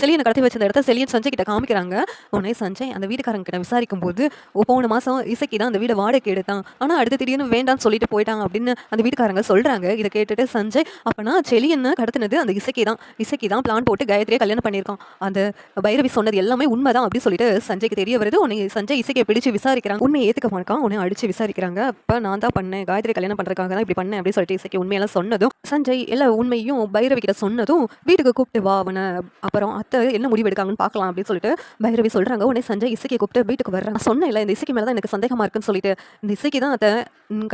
செலியனை கடத்தி வச்சிருந்த இடத்த செலியன் சஞ்சய் கிட்ட காமிக்கிறாங்க. உடனே சஞ்சய் அந்த வீட்டுக்காரங்க கிட்ட விசாரிக்கும் போது போன மாசம் இசைக்கு தான் அந்த வீடை வாடகை எடுத்தான். ஆனா அடுத்து திடீர்னு வேண்டாம்னு சொல்லிட்டு போயிட்டான் அப்படின்னு அந்த வீட்டுக்காரங்க சொல்றாங்க. இதை கேட்டுட்டு சஞ்சய் அப்பனா செலியனை கடத்தினது அந்த இசைக்கு தான். இசைக்கு தான் பிளான் போட்டு காயத்ரியை கல்யாணம் பண்ணியிருக்கான். அந்த பைரவி சொன்னது எல்லாமே உண்மைதான் அப்படின்னு சொல்லிட்டு சஞ்சய்க்கு தெரிய வருது. உன்னை சஞ்சய் இசைக்கை பிடிச்சு விசாரிக்கிறாங்க. உண்மையை ஏத்துக்க மாட்டான் உன்னை அடிச்சு விசாரிக்கிறாங்க. அப்ப நான் தான் பண்ணேன். காயத்ரி கல்யாணம் பண்றதுக்காக தான் இப்படி பண்ணேன் அப்படின்னு சொல்லிட்டு இசைக்கு உண்மையெல்லாம் சொன்னதும் சஞ்சய் எல்லா உண்மையும் பைரவி கிட்ட சொன்னதும் வீட்டுக்கு கூப்பிட்டு வா அவனை. அப்புறம் அத்தை என்ன முடிவு எடுக்காங்கன்னு பார்க்கலாம் அப்படின்னு சொல்லிட்டு பைரவி சொல்கிறாங்க உடனே சஞ்சய் இசைக்கை கூப்பிட்டு வீட்டுக்கு வர்றேன். சொன்னேன் இல்லை இந்த இசைக்கு மேலே தான் எனக்கு சந்தேகமாக இருக்குன்னு சொல்லிட்டு. இந்த இசைக்கு தான் அத்தை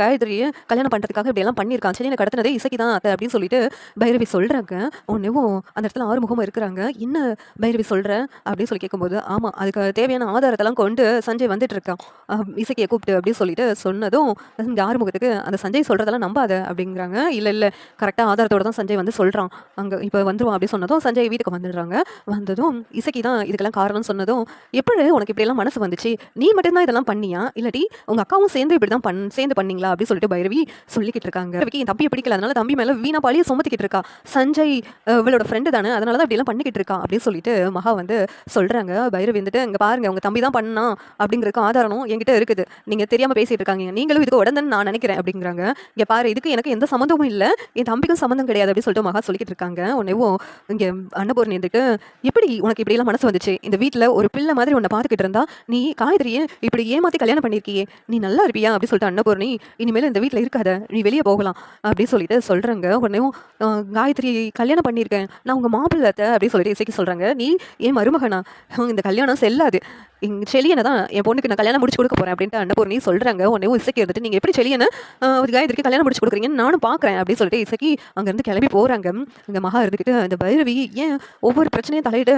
காயத்ரியை கல்யாணம் பண்ணுறதுக்காக இப்படியெல்லாம் பண்ணியிருக்கான். சரி எனக்கு கடத்தினதே இசைக்கு தான் அத்தை அப்படின்னு சொல்லிட்டு பைரவி சொல்கிறாங்க உடனேவும் அந்த இடத்துல ஆறுமுகமும் இருக்கிறாங்க. என்ன பைரவி சொல்கிற அப்படின்னு சொல்லி கேட்கும்போது ஆமாம் அதுக்கு தேவையான ஆதாரத்தெல்லாம் கொண்டு சஞ்சய் வந்துட்டு இருக்கான் இசைக்கையை இசைக்கியை கூப்பிட்டு அப்படின்னு சொல்லிட்டு சொன்னதும் இந்த ஆறுமுகத்துக்கு அந்த சஞ்சய் சொல்கிறதெல்லாம் நம்பாத அப்படிங்கிறாங்க. இல்லை இல்லை கரெக்டாக ஆதாரத்தோட தான் சஞ்சய் வந்து சொல்கிறான் அங்கே இப்போ வந்துருவான் அப்படி சொன்னதும் சஞ்சய் வீட்டுக்கு வந்துடுறாங்க. வந்ததும் இசைக்கு தான் இதுக்கெல்லாம் காரணம்னு சொன்னதும் எப்படி உனக்கு இப்படியெல்லாம் மனசு வந்துச்சு. நீ மட்டும்தான் இதெல்லாம் பண்ணியா? இல்லாட்டி உங்கள் அக்காவும் சேர்ந்து இப்படி தான் பண் சேர்ந்து பண்ணீங்களா? அப்படின்னு சொல்லிட்டு பைரவி சொல்லிக்கிட்டு இருக்காங்க. ரவிக்கு என் தம்பியை பிடிக்கல அதனால தம்பி மேலே வீணா பாலிய சுமத்திக்கிட்டு இருக்கா? சஞ்சய் இவளோட ஃப்ரெண்டு தானே அதனால தான் அப்படிலாம் பண்ணிக்கிட்டு இருக்கா? அப்படின்னு சொல்லிட்டு மகா வந்து சொல்கிறாங்க பைரவி வந்துட்டு இங்கே பாருங்க உங்கள் தம்பி தான் பண்ணா அப்படிங்கிறதுக்கு ஆதாரம் என்கிட்ட இருக்குது. நீங்கள் தெரியாமல் பேசிகிட்டு இருக்காங்க. நீங்களும் இதுக்கு உடனே நான் நினைக்கிறேன் அப்படிங்கிறாங்க. இங்கே பாரு இதுக்கு எனக்கு எந்த சம்மந்தமும் இல்லை. என் தம்பிக்கும் சம்மந்தம் கிடையாது அப்படின்னு சொல்லிட்டு மகா சொல்லிக்கிட்டு இருக்காங்க. உடனேவும் இங்கே அன்னபூர்ணி இருந்துட்டு எப்படி உனக்கு இப்படிலாம் மனசு வந்துச்சு? இந்த வீட்டில் ஒரு பிள்ளை மாதிரி உன்னை பார்த்துக்கிட்டு இருந்தா நீ காயத்ரியை இப்படி ஏமாற்றி கல்யாணம் பண்ணியிருக்கியே நீ நல்லா இருப்பியா? அப்படின்னு சொல்லிட்டு அன்னபூர்ணி இனிமேல் இந்த வீட்ல இருக்காத நீ வெளியே போகலாம் அப்படின்னு சொல்லிட்டு சொல்கிறாங்க உடனேவும் அஹ், காயத்ரி கல்யாணம் பண்ணியிருக்கேன். நான் உங்க மாப்பிள்ளை அத்தை அப்படின்னு சொல்லிட்டு இசைக்கு சொல்றாங்க. நீ ஏன் மருமகனா? இந்த கல்யாணம் செல்லாது. இங்கே செலியனை தான் என் பொண்ணுக்கு நான் கல்யாணம் முடிச்சு கொடுக்க போறேன் அப்படின்ட்டு அன்னபூர்ணி சொல்றாங்க. உன்னையும் இசைக்கு இருந்துட்டு நீங்க எப்படி செலியனை ஒரு காயத்ரிக்கு கல்யாணம் முடிச்சு கொடுக்குறீங்கன்னு நானும் பார்க்குறேன் அப்படின்னு சொல்லிட்டு இசைக்கு அங்கேருந்து கிளம்பி போறாங்க. இங்கே மகா இருந்துக்கிட்டு அந்த பைரவி ஏன் ஒவ்வொரு பிரச்சனையும் தலையிட்டு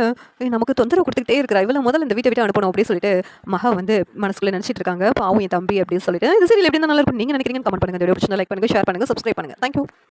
நமக்கு தொந்தரவு கொடுத்துக்கிட்டே இருக்கிறா? இவ்வளவு முதல்ல இந்த வீட்டை விட்டு அனுப்பணும் அப்படின்னு சொல்லிட்டு மகா வந்து மனசுக்குள்ள நினைச்சிட்டு இருக்காங்க. பாவம் என் தம்பி அப்படின்னு சொல்லிட்டு. இது சரி எப்படி நல்லா இருக்கும். நீங்க நினைக்கிறீங்கன்னு கமெண்ட் பண்ணுங்க. வீடியோ பிடிச்சிருந்தா லைக் பண்ணுங்க ஷேர் பண்ணுங்க சப்ஸ்கிரைப் பண்ணுங்க. தேங்க்யூ